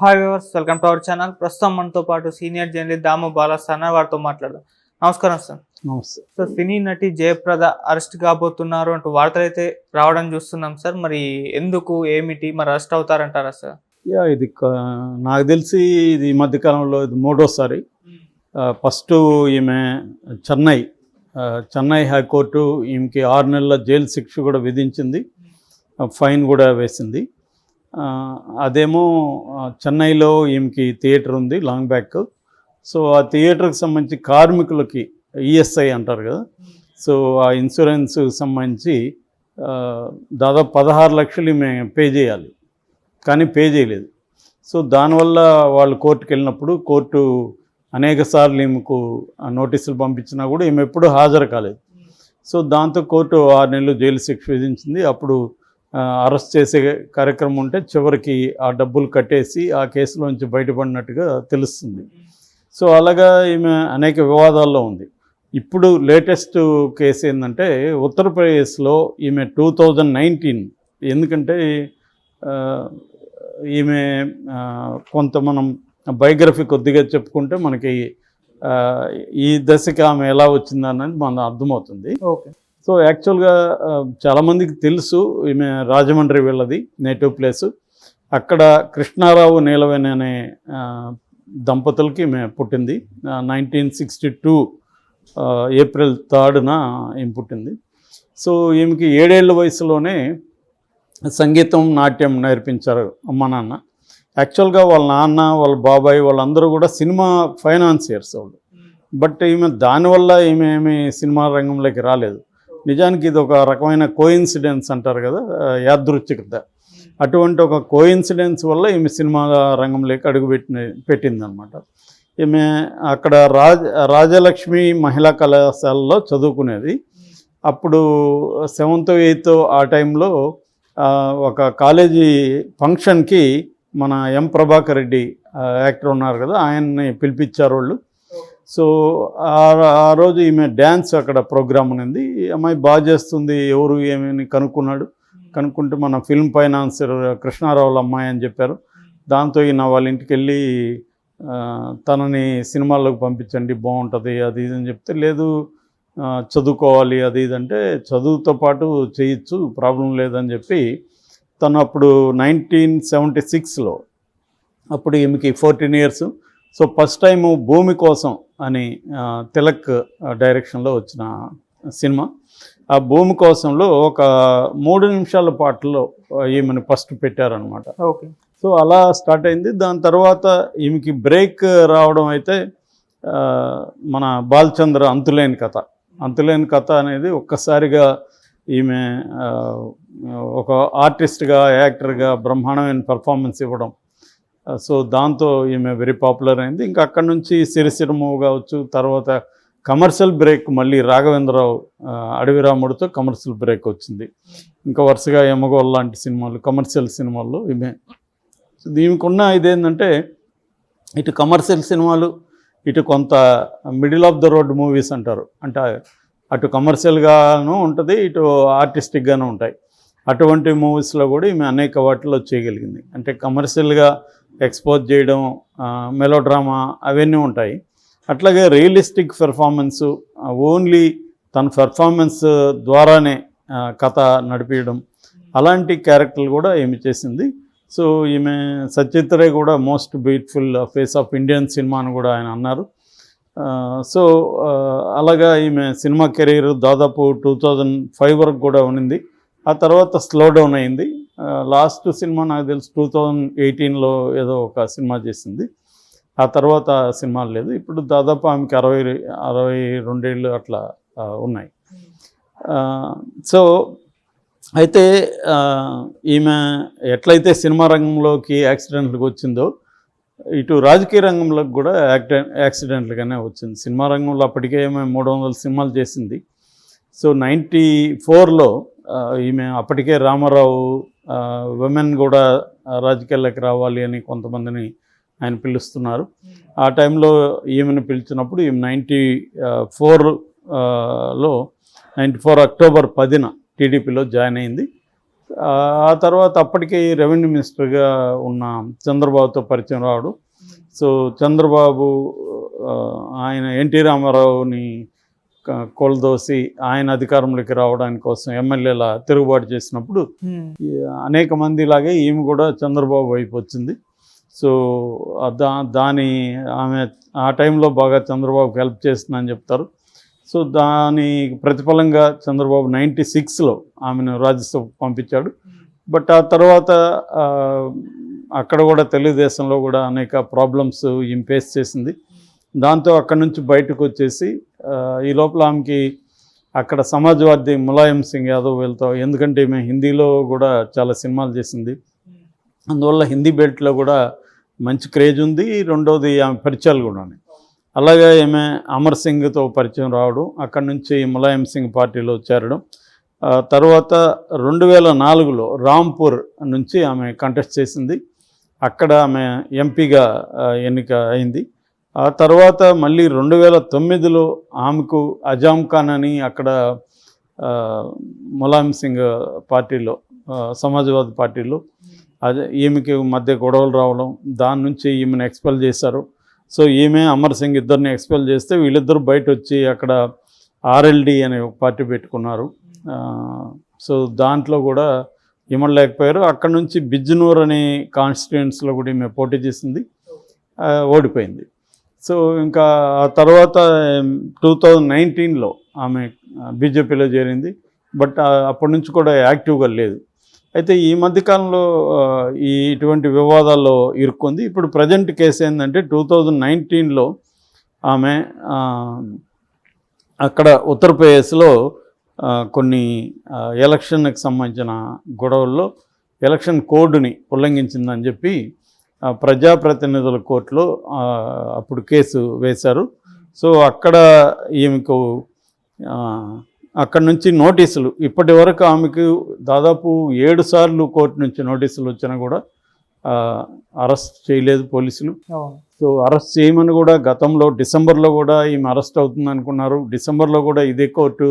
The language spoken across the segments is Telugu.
Hi viewers welcome to our channel ప్రస్తుతం మనతో పాటు సీనియర్ జర్నలిస్ట్ దాము బాలస్థాన వారితో మాట్లాడదాం. నమస్కారం సార్. నమస్తే. సార్ సినీ నటి జయప్రద అరెస్ట్ కాబోతున్నారు అంటూ వార్తలు అయితే రావడం చూస్తున్నాం సార్. మరి ఎందుకు ఏమిటి మరి అరెస్ట్ అవుతారంటారా సార్? యా ఇది నాకు తెలిసి ఇది ఈ మధ్యకాలంలో ఇది మూడోసారి. ఫస్ట్ ఈమె చెన్నై చెన్నై హైకోర్టు ఈమెకి ఆరు నెలల జైలు శిక్ష కూడా విధించింది. ఆ, ఫైన్ కూడా వేసింది. అదేమో చెన్నైలో ఈమెకి థియేటర్ ఉంది లాంగ్ బ్యాక్. సో ఆ థియేటర్కి సంబంధించి కార్మికులకి ఈఎస్ఐ అంటారు కదా. సో ఆ ఇన్సూరెన్స్ సంబంధించి దాదాపు పదహారు లక్షలు ఈమె పే చేయాలి. కానీ పే చేయలేదు. సో దానివల్ల వాళ్ళు కోర్టుకు వెళ్ళినప్పుడు కోర్టు అనేక సార్లు ఈమెకు నోటీసులు పంపించినా కూడా ఈమె ఎప్పుడూ హాజరు కాలేదు. సో దాంతో కోర్టు ఆరు నెలలు జైలు శిక్ష విధించింది. అప్పుడు అరెస్ట్ చేసే కార్యక్రమం ఉంటే చివరికి ఆ డబ్బులు కట్టేసి ఆ కేసులోంచి బయటపడినట్టుగా తెలుస్తుంది. సో అలాగా ఈమె అనేక వివాదాల్లో ఉంది. ఇప్పుడు లేటెస్ట్ కేసు ఏంటంటే ఉత్తరప్రదేశ్లో ఈమె టూ థౌజండ్ నైన్టీన్ ఎందుకంటే ఈమె కొంత మనం బయోగ్రఫీ కొద్దిగా చెప్పుకుంటే మనకి ఈ దశకి ఆమె ఎలా వచ్చింది అన్నది అర్థమవుతుంది. ఓకే. సో యాక్చువల్గా చాలామందికి తెలుసు ఈమె రాజమండ్రి వెళ్ళది నేటివ్ ప్లేస్. అక్కడ కృష్ణారావు నీలవేణి అనే దంపతులకి ఈమె పుట్టింది. నైన్టీన్ సిక్స్టీ టూ ఏప్రిల్ థర్డ్న ఈమె పుట్టింది. సో ఈమెకి ఏడేళ్ళ వయసులోనే సంగీతం నాట్యం నేర్పించారు అమ్మ నాన్న. యాక్చువల్గా వాళ్ళ నాన్న వాళ్ళ బాబాయ్ వాళ్ళందరూ కూడా సినిమా ఫైనాన్సియర్స్ వాళ్ళు. బట్ ఈమె దానివల్ల ఈమె ఏమి సినిమా రంగంలోకి రాలేదు. నిజానికి ఇది ఒక రకమైన కోయిన్సిడెన్స్ అంటారు కదా యాదృచ్ఛికత. అటువంటి ఒక కోయిన్సిడెన్స్ వల్ల ఈమె సినిమా రంగంలోకి అడుగుపెట్టిన పెట్టిందనమాట ఈమె అక్కడ రాజ రాజలక్ష్మి మహిళా కళాశాలలో చదువుకునేది. అప్పుడు సెవెంత్ ఎయిత్ ఆ టైంలో ఒక కాలేజీ ఫంక్షన్కి మన ఎం ప్రభాకర్ రెడ్డి యాక్టర్ ఉన్నారు కదా ఆయన్ని పిలిపించారు వాళ్ళు. సో ఆ- ఆ రోజు ఈమె డ్యాన్స్ అక్కడ ప్రోగ్రామ్ ఉంది ఈ అమ్మాయి బాగా చేస్తుంది ఎవరు ఏమని కనుక్కున్నాడు కనుక్కుంటే మన ఫిల్మ్ ఫైనాన్సర్ కృష్ణారావుల అమ్మాయి అని చెప్పారు. దాంతో ఈయన వాళ్ళ ఇంటికి వెళ్ళి తనని సినిమాల్లోకి పంపించండి బాగుంటుంది అది ఇది అని చెప్తే లేదు చదువుకోవాలి అది ఇది అంటే చదువుతో పాటు చేయొచ్చు ప్రాబ్లం లేదని చెప్పి తను అప్పుడు నైన్టీన్ సెవెంటీ సిక్స్లో అప్పుడు ఈమెకి fourteen years. So first time భూమి కోసం అని తిలక్ డైరెక్షన్లో వచ్చిన సినిమా. ఆ భూమి కోసంలో ఒక మూడు నిమిషాల పాటలో ఈమెను ఫస్ట్ పెట్టారనమాట ఓకే. సో అలా స్టార్ట్ అయింది. దాని తర్వాత ఈమెకి బ్రేక్ రావడం అయితే మన బాలచంద్ర అంతులేని కథ. అంతులేని కథ అనేది ఒక్కసారిగా ఈమె ఒక ఆర్టిస్ట్గా యాక్టర్గా బ్రహ్మాండమైన పర్ఫార్మెన్స్ ఇవ్వడం సో దాంతో ఈమె వెరీ పాపులర్ అయింది. ఇంకా అక్కడి నుంచి సిరిసిర మూవ్ కావచ్చు తర్వాత కమర్షియల్ బ్రేక్ మళ్ళీ రాఘవేంద్రరావు అడవిరాముడితో అడవి రాముడితో కమర్షియల్ బ్రేక్ వచ్చింది. ఇంకా వరుసగా ఎమగోల్ లాంటి సినిమాలు కమర్షియల్ సినిమాల్లో ఈమె. సో దీనికున్న ఇదేంటంటే ఇటు కమర్షియల్ సినిమాలు ఇటు కొంత middle of the road movies అంటారు. అంటే అటు కమర్షియల్గాను ఉంటుంది ఇటు ఆర్టిస్టిక్గాను ఉంటాయి. అటువంటి మూవీస్లో కూడా ఈమె అనేక వాటిలో చేయగలిగింది. అంటే కమర్షియల్గా ఎక్స్పోజ్ చేయడం మెలో డ్రామా అవన్నీ ఉంటాయి. అట్లాగే రియలిస్టిక్ పెర్ఫార్మెన్సు ఓన్లీ తన పెర్ఫార్మెన్స్ ద్వారానే కథ నడిపించడం అలాంటి క్యారెక్టర్లు కూడా ఈమె చేసింది. సో ఈమె సచిత్రే కూడా most beautiful face of Indian cinema అని కూడా ఆయన అన్నారు. సో అలాగా ఈమె సినిమా కెరీర్ దాదాపు టూ థౌజండ్ ఫైవ్ వరకు కూడా ఉన్నింది. ఆ తర్వాత స్లో డౌన్ అయింది. లాస్ట్ సినిమా నాకు తెలిసి టూ థౌజండ్ ఎయిటీన్లో ఏదో ఒక సినిమా చేసింది. ఆ తర్వాత సినిమాలు లేదు. ఇప్పుడు దాదాపు ఆమెకి అరవై అరవై రెండేళ్ళు అట్లా ఉన్నాయి. ఆ, సో అయితే ఈమె ఎట్లయితే సినిమా రంగంలోకి యాక్సిడెంట్లకు వచ్చిందో ఇటు రాజకీయ రంగంలోకి కూడా యాక్ట యాక్సిడెంట్లుగానే వచ్చింది. సినిమా రంగంలో అప్పటికే ఈమె మూడు వందల సినిమాలు చేసింది. సో నైంటీ ఫోర్లో ఈమె అప్పటికే రామారావు విమెన్ కూడా రాజకీయాల్లోకి రావాలి అని కొంతమందిని ఆయన పిలుస్తున్నారు. ఆ టైంలో ఈమెను పిలిచినప్పుడు ఈమె నైంటీ ఫోర్లో నైంటీ ఫోర్ అక్టోబర్ పదిన టీడీపీలో జాయిన్ అయింది. ఆ తర్వాత అప్పటికి రెవెన్యూ మినిస్టర్గా ఉన్న చంద్రబాబుతో పరిచయం రావడం. సో చంద్రబాబు ఆయన ఎన్టీ రామారావుని కోల్దోసి ఆయన అధికారంలోకి రావడానికి కోసం ఎమ్మెల్యేల తిరుగుబాటు చేసినప్పుడు అనేక మంది లాగే ఈమె కూడా చంద్రబాబు వైపు వచ్చింది. సో దా దాని ఆమె ఆ టైంలో బాగా చంద్రబాబుకి హెల్ప్ చేస్తుందని చెప్తారు. సో దాని ప్రతిఫలంగా చంద్రబాబు నైంటీ సిక్స్లో ఆమెను రాజ్యసభ పంపించాడు. బట్ ఆ తర్వాత అక్కడ కూడా తెలుగుదేశంలో కూడా అనేక ప్రాబ్లమ్స్ ఈమె ఫేస్ చేసింది. దాంతో అక్కడి నుంచి బయటకు వచ్చేసి ఈ లోపల ఆమెకి అక్కడ సమాజ్వాదీ ములాయం సింగ్ యాదవ్ వెళ్తాం ఎందుకంటే ఈమె హిందీలో కూడా చాలా సినిమాలు చేసింది. అందువల్ల హిందీ బెల్ట్లో కూడా మంచి క్రేజ్ ఉంది. రెండోది ఆమె పరిచయాలు కూడా ఉన్నాయి. అలాగే ఈమె అమర్ సింగ్తో పరిచయం రావడం అక్కడి నుంచి ములాయం సింగ్ పార్టీలో చేరడం. తర్వాత రెండు వేల నాలుగులో రాంపూర్ నుంచి ఆమె కంటెస్ట్ చేసింది. అక్కడ ఆమె ఎంపీగా ఎన్నిక అయింది. ఆ తర్వాత మళ్ళీ రెండు వేల తొమ్మిదిలో ఆమెకు అజామ్ ఖాన్ అని అక్కడ ములాయం సింగ్ పార్టీలో ఆ, సమాజ్వాదీ పార్టీలో అదే ఈమెకి మధ్య గొడవలు రావడం దాని నుంచి ఈమెను ఎక్స్పెల్ చేశారు. సో ఈమె అమర్ సింగ్ ఇద్దరిని ఎక్స్పెల్ చేస్తే వీళ్ళిద్దరు బయట వచ్చి అక్కడ ఆర్ఎల్డి అనే ఒక పార్టీ పెట్టుకున్నారు. సో దాంట్లో కూడా ఇమ్మలేకపోయారు అక్కడ నుంచి బిజ్నూర్ అనే కాన్స్టిట్యుయెన్స్లో కూడా ఈమె పోటీ చేసింది. ఓడిపోయింది. సో ఇంకా ఆ తర్వాత టూ థౌజండ్ నైన్టీన్లో ఆమె బీజేపీలో చేరింది. బట్ అప్పటి నుంచి కూడా యాక్టివ్గా లేదు. అయితే ఈ మధ్యకాలంలో ఈ ఇటువంటి వివాదాల్లో ఇరుక్కుంది. ఇప్పుడు ప్రజెంట్ కేసు ఏంటంటే టూ థౌజండ్ నైన్టీన్లో ఆమె అక్కడ ఉత్తరప్రదేశ్లో కొన్ని ఎలక్షన్కి సంబంధించిన గొడవల్లో ఎలక్షన్ కోడ్ని ఉల్లంఘించిందని చెప్పి ప్రజాప్రతినిధుల కోర్టులో అప్పుడు కేసు వేశారు. సో అక్కడ ఈమెకు అక్కడ నుంచి నోటీసులు ఇప్పటి వరకు ఆమెకు దాదాపు ఏడు సార్లు కోర్టు నుంచి నోటీసులు వచ్చినా కూడా అరెస్ట్ చేయలేదు పోలీసులు. సో అరెస్ట్ చేయమని కూడా గతంలో డిసెంబర్లో కూడా ఈమె అరెస్ట్ అవుతుంది అనుకున్నారు. డిసెంబర్లో కూడా ఇదే కోర్టు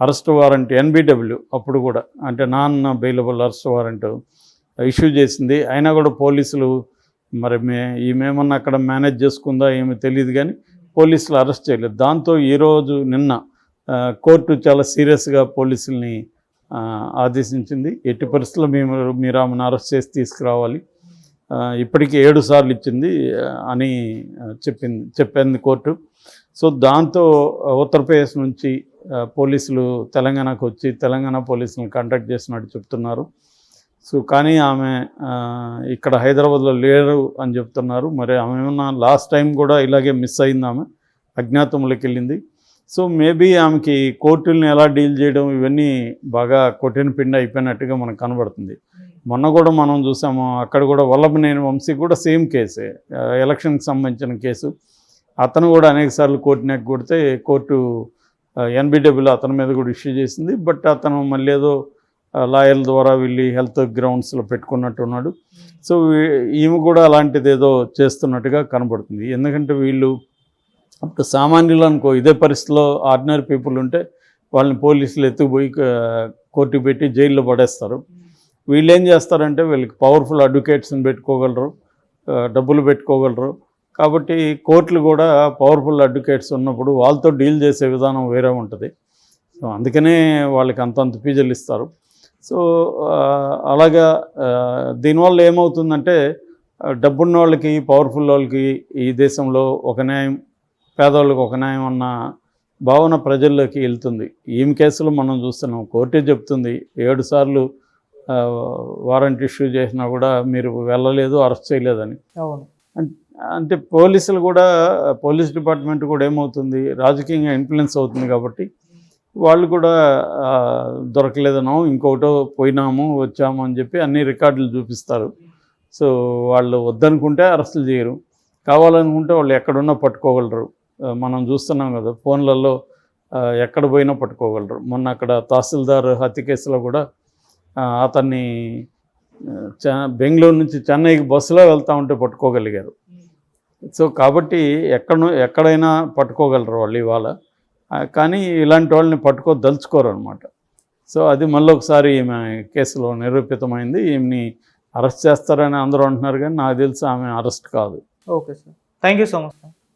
అరెస్ట్ వారెంట్ ఎన్బిడబ్ల్యూ అప్పుడు కూడా అంటే non bailable arrest warrant issue చేసింది. అయినా కూడా పోలీసులు మరి మే ఈమెమన్నా అక్కడ మేనేజ్ చేసుకుందా ఏమీ తెలియదు కానీ పోలీసులు అరెస్ట్ చేయలేదు. దాంతో ఈరోజు నిన్న కోర్టు చాలా సీరియస్గా పోలీసుల్ని ఆదేశించింది. ఎట్టి పరిస్థితుల్లో మేము మీరు ఆమెను అరెస్ట్ చేసి తీసుకురావాలి. ఇప్పటికీ ఏడు సార్లు ఇచ్చింది అని చెప్పింది చెప్పింది కోర్టు. సో దాంతో ఉత్తరప్రదేశ్ నుంచి పోలీసులు తెలంగాణకు వచ్చి తెలంగాణ పోలీసులను కాంటాక్ట్ చేసినట్టు చెప్తున్నారు. సో కానీ ఆమె ఇక్కడ హైదరాబాద్లో లేరు అని చెప్తున్నారు. మరి ఆమె ఏమన్నా లాస్ట్ టైం కూడా ఇలాగే మిస్ అయింది ఆమె అజ్ఞాతంలోకి వెళ్ళింది. సో మేబీ ఆమెకి కోర్టుల్ని ఎలా డీల్ చేయడం ఇవన్నీ బాగా కొట్టిన పిండి అయిపోయినట్టుగా మనకు కనబడుతుంది. మొన్న కూడా మనం చూసాము అక్కడ కూడా వల్లభనేని వంశీ కూడా సేమ్ కేసే ఎలక్షన్కి సంబంధించిన కేసు. అతను కూడా అనేక సార్లు కోర్టు నెక్ కొడితే కోర్టు ఎన్బిడబ్ల్యూ అతని మీద కూడా ఇష్యూ చేసింది. బట్ అతను మళ్ళీ ఏదో లాయర్ల ద్వారా వెళ్ళి హెల్త్ గ్రౌండ్స్లో పెట్టుకున్నట్టు ఉన్నాడు. సో ఈమె కూడా అలాంటిది ఏదో చేస్తున్నట్టుగా కనబడుతుంది. ఎందుకంటే వీళ్ళు అప్పుడు సామాన్యులు అనుకో ఇదే పరిస్థితిలో ఆర్డినరీ పీపుల్ ఉంటే వాళ్ళని పోలీసులు ఎత్తుకుపోయి కోర్టు పెట్టి జైల్లో పడేస్తారు. వీళ్ళు ఏం చేస్తారంటే వీళ్ళకి పవర్ఫుల్ అడ్వకేట్స్ని పెట్టుకోగలరు డబ్బులు పెట్టుకోగలరు. కాబట్టి కోర్టులు కూడా పవర్ఫుల్ అడ్వకేట్స్ ఉన్నప్పుడు వాళ్ళతో డీల్ చేసే విధానం వేరే ఉంటుంది. సో అందుకనే వాళ్ళకి అంతంత ఫీజులు ఇస్తారు. సో అలాగా దీనివల్ల ఏమవుతుందంటే డబ్బున్న వాళ్ళకి పవర్ఫుల్ వాళ్ళకి ఈ దేశంలో ఒక న్యాయం పేదవాళ్ళకి ఒక న్యాయం అన్న భావన ప్రజల్లోకి వెళ్తుంది. ఈమె కేసులో మనం చూస్తున్నాం. కోర్టే చెప్తుంది ఏడు సార్లు వారెంట్ ఇష్యూ చేసినా కూడా మీరు వెళ్ళలేదు అరెస్ట్ చేయలేదని. అంటే పోలీసులు కూడా పోలీస్ డిపార్ట్మెంట్ కూడా ఏమవుతుంది? రాజకీయంగా ఇన్ఫ్లుయెన్స్ అవుతుంది కాబట్టి వాళ్ళు కూడా దొరకలేదనో ఇంకొకటో పోయినాము వచ్చాము అని చెప్పి అన్ని రికార్డులు చూపిస్తారు. సో వాళ్ళు వద్దనుకుంటే అరెస్టులు చేయరు. కావాలనుకుంటే వాళ్ళు ఎక్కడున్నా పట్టుకోగలరు. మనం చూస్తున్నాం కదా ఫోన్లలో ఎక్కడ పోయినా పట్టుకోగలరు. మొన్న అక్కడ తహసీల్దార్ హత్య కేసులో కూడా అతన్ని చ- బెంగళూరు నుంచి చెన్నైకి బస్సులో వెళ్తా ఉంటే పట్టుకోగలిగారు. సో కాబట్టి ఎక్కడ ఎక్కడైనా పట్టుకోగలరు వాళ్ళు ఇవాళ. కానీ ఇలాంటి వాళ్ళని పట్టుకో దలుచుకోరు అనమాట సో అది మళ్ళీ ఒకసారి ఈమె కేసులో నిరూపితమైంది ఈమెని అరెస్ట్ చేస్తారని అందరూ అంటున్నారు కానీ నాకు తెలిసి ఆమె అరెస్ట్ కాదు. Okay sir. Thank you so much sir.